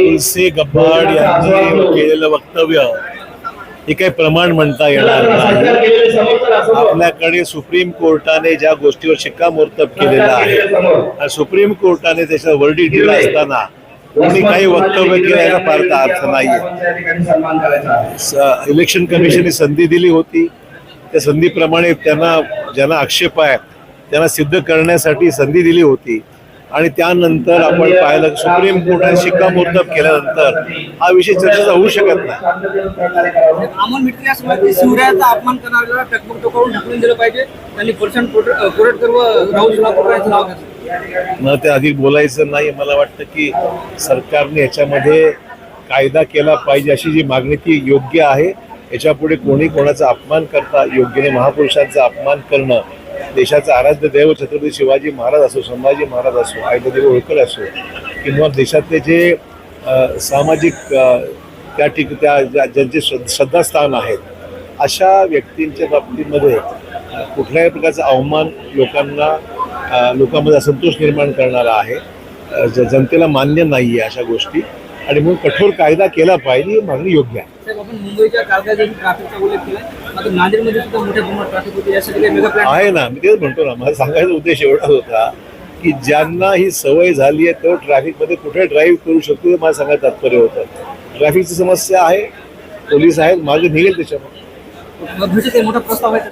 तुलसी हा गब्बाड यांनी केलेलं वक्तव्य हे काही प्रमाण म्हणता येणार नाही. आपल्याकडे सुप्रीम कोर्टाने ज्या गोष्टीवर शिक्कामोर्तब केलेलं आहे आणि सुप्रीम कोर्टाने त्याचा वर्डिक दिला असताना कोणी काही वक्तव्य केलं याचा फार अर्थ स- इलेक्शन कमिशनने संधी दिली होती. त्या संधीप्रमाणे त्यांना ज्यांना आक्षेप आहे त्यांना सिद्ध करण्यासाठी संधी दिली होती. आणि त्यानंतर आपण पाहिलं सुप्रीम कोर्टाने शिक्कामोर्तब केल्यानंतर हा विषय चर्चेचा होऊ शकत नाही. अमोल शिवरायाचा अपमान करणाऱ्याला करून ढकलून दिलं पाहिजे. कोरटकर व राहुल नाव ते अधिक बोलायचं नाही. मला वाटतं की सरकारने याच्यामध्ये कायदा केला पाहिजे अशी जी मागणी ती योग्य आहे. याच्यापुढे कोणी कोणाचा अपमान करता योग्यने महापुरुषांचा अपमान करणं देशाचं आराध्य दैव छत्रपती शिवाजी महाराज असो संभाजी महाराज असो आयुधदेव होळकर असो किंवा देशातले जे सामाजिक त्या ठिक त्या ज्या- ज्यांचे श्रद्धास्थान आहेत अशा व्यक्तींच्या बाबतीमध्ये कुठल्याही प्रकारचा अवमान लोकांना लोकांमध्ये असंतोष निर्माण करणारा आहे. जनतेला मान्य नाही आहे अशा गोष्टी. आणि म्हणून कठोर कायदा केला पाहिजे ही मागणी योग्य आहे. आहे ना मी तेच म्हणतो ना मला सांगायचा उद्देश एवढाच होता की ज्यांना ही सवय झाली आहे तो ट्रॅफिकमध्ये कुठे ड्राईव्ह करू शकतो हे मला सांगायचं तात्पर्य होतं. ट्रॅफिकची समस्या आहे पोलीस आहेत मागे निघेल काही मोठा प्रस्ताव आहे